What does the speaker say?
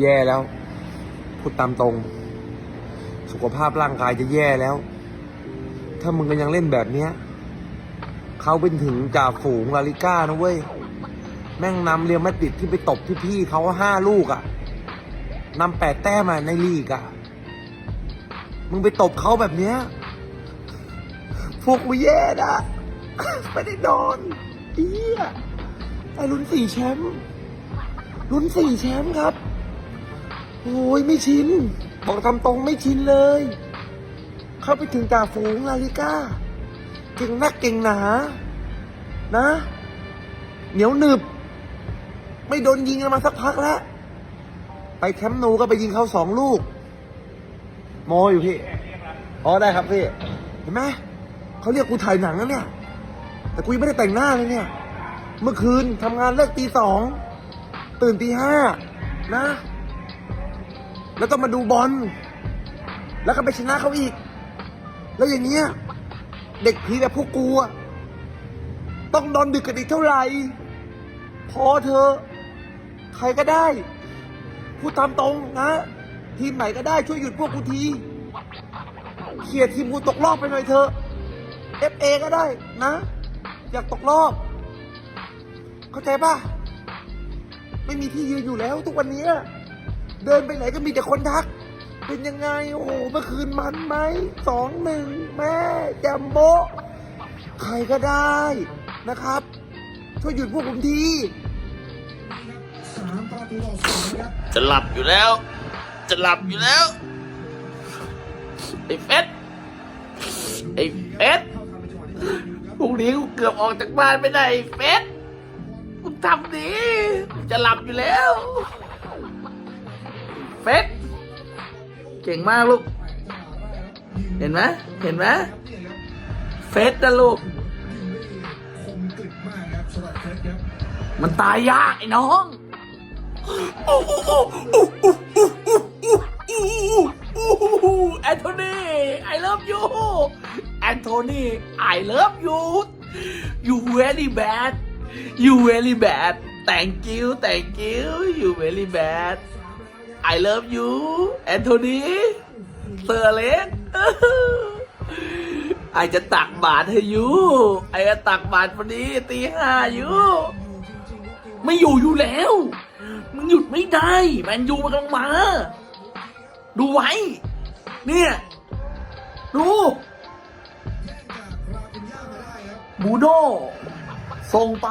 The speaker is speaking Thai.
แย่แล้ว พูดตามตรง สุขภาพร่างกายจะแย่แล้ว ถ้ามึงก็ยังเล่นแบบเนี้ยเขาเป็นถึงจ่าฝูงลาลิก้านะเว้ย แม่งนำเรียลมาดริดที่ไปตบที่พี่เขาห้าลูกอะ่ะนำแปดแต้มมาในลีกอะ่ะ มึงไปตบเขาแบบเนี้ย พวกกูแย่นะไม่ได้นอนเฮียไอ้ลุ้นสี่แชมป์ลุ้นสี่แชมป์ครับ โอ้ยไม่ชิน บอกตามตรงไม่ชินเลย เข้าไปถึงจ่าฝูงลาลิก้า เก่งนักเก่งหนา นะ เหนียวหนึบ ไม่โดนยิงกันมาสักพักแล้ว ไปแคมป์นูก็ไปยิงเขาสองลูก โมอยู่พี่ อ๋อได้ครับพี่ เห็นไหมเขาเรียกกูถ่ายหนังแล้วเนี่ย แต่กูยังไม่ได้แต่งหน้าเลยเนี่ย เมื่อคืนทำงานเลิกตีสอง ตื่นตีห้านะ แล้วต้องมาดูบอล แล้วก็ไปชนะเขาอีก แล้วอย่างเงี้ย เด็กผีแบบพวกกูอะต้องนอนดึกกันอีกเท่าไหร่ พอเธอ ใครก็ได้ พูดตามตรงนะ ทีมไหนก็ได้ช่วยหยุดพวกกูทีเขี่ยทีมกูตกรอบไปหน่อยเถอะ FA ก็ได้นะ อยากตกรอบ เข้าใจป่ะ ไม่มีที่ยืนอยู่แล้วทุกวันนี้ เดินไปไหนก็มีแต่คนทัก เป็นยังไง โอ้โห เมื่อคืนมันไหม สองหนึ่งแม่แจมโบใครก็ได้นะครับ ช่วยหยุดพวกผมทีสามประตูต่อศูนย์ครับจะหลับอยู่แล้ว จะหลับอยู่แล้ว ไอ้เฟสไอ้เฟสเข้าทำในจังหวะที่สามอยู่ครับพรุ่งนี้กูเกือบออกจากบ้านไม่ได้ไอ้เฟสกูทำดีกูจะหลับอยู่แล้ว เฟสเก่งมากลูก เห็นไหมเห็นไหมเฟสนะลูกคมกริบมากครับสำหรับเฟสครับมันตายยากไอ้น้องแอนโทนี I love you แอนโทนี I love you you very bad you very bad thank you thank you you very bad I love you แอนโทนีเซอร์เล็กไอจะตักบาทให้ยูไอจะตักบาทพอดีตีห้ายูไม่อยู่อยู่แล้ว มึงหยุดไม่ได้ แมนยูมันกำลังมา ดูไว้ เนี่ย ดูบูโดส่งไป